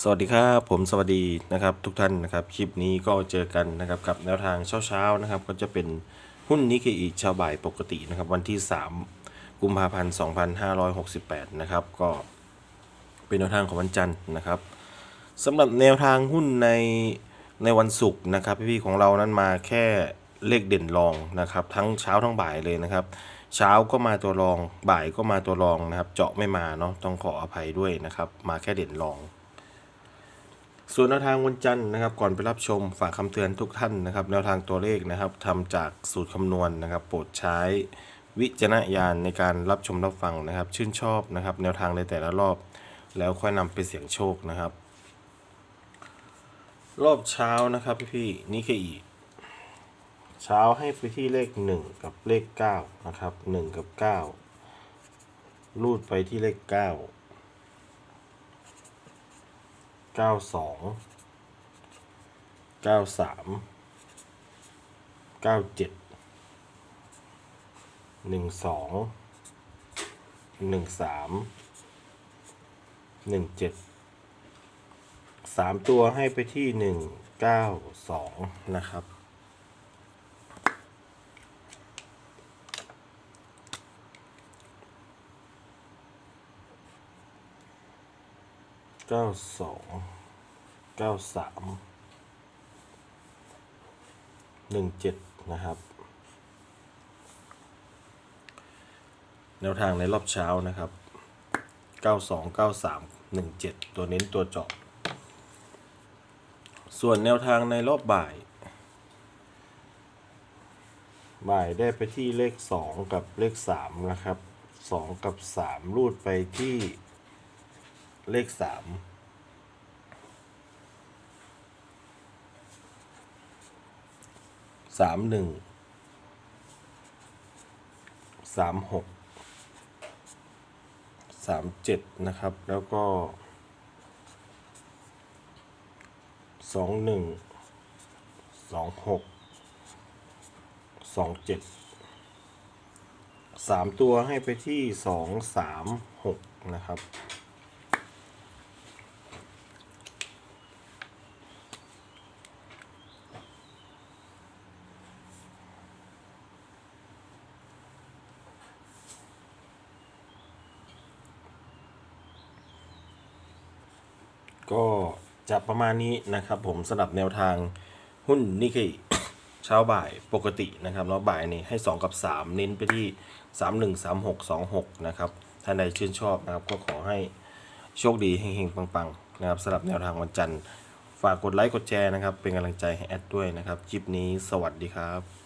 สวัสดีครับผมสวัสดีนะครับทุกท่านนะครับคลิปนี้ก็เจอกันนะครับกับแนวทางเช้าๆนะครับก็จะเป็นหุ้นนิเคอีเช้าบ่ายปกตินะครับวันที่ 3 กุมภาพันธ์ 2568 นะครับก็เป็นแนวทางของวันจันทร์นะครับสำหรับแนวทางหุ้นในในวันศุกร์นะครับพี่ๆของเรานั้นมาแค่เลขเด่นรองนะครับทั้งเช้าทั้งบ่ายเลยนะครับ เช้าก็มาตัวรองบ่ายก็มาตัวรองนะครับ เจาะไม่มาเนาะต้องขออภัยด้วยนะครับมาแค่เด่นรอง ส่วนแนวทางวันจันทร์นะครับ ก่อนไปรับชมฝากคำเตือนทุกท่านนะครับ แนวทางตัวเลขนะครับทำจากสูตรคำนวณนะครับ โปรดใช้วิจารณญาณในการรับชมรับฟังนะครับ ชื่นชอบนะครับ แนวทางในแต่ละรอบ แล้วค่อยนำไปเสี่ยงโชคนะครับ รอบเช้านะครับพี่ๆนี่คืออีกเช้าให้ไปที่เลข 1 กับเลข9นะครับ1กับ 9 รูดไปที่เลข 9 เก้าสองเก้าสามเก้าเจ็ดหนึ่งสองหนึ่งสามหนึ่งเจ็ดสามตัวให้ไปที่หนึ่งเก้าสองนะครับ เก้าสองเก้าสามหนึ่งเจ็ดนะครับ แนวทางในรอบเช้านะครับเก้าสองเก้าสามหนึ่งเจ็ดตัวเน้นตัวเจาะส่วนแนวทางในรอบบ่าย บ่ายได้ไปที่เลขสองกับเลขสามนะครับสองกับสามรูดไปที่ เลขสามสามหนึ่งสามหกสามเจ็ดนะครับ แล้วก็สองหนึ่งสองหกสองเจ็ดสามตัวให้ไปที่สองสามหกนะครับ ก็จะประมาณนี้นะครับ ผมสำหรับแนวทางหุ้นนิเคอิเช้าบ่ายปกตินะครับแล้วบ่ายนี่ให้ 2 กับ 3 เน้นไปที่ 3 1 3 6 2 6 นะครับท่านใดชื่นชอบนะครับก็ขอให้โชคดีเฮงๆ ปังๆ นะครับสำหรับแนวทางวันจันทร์ ฝากกดไลค์กดแชร์นะครับ เป็นกำลังใจให้แอดด้วยนะครับคลิปนี้สวัสดีครับ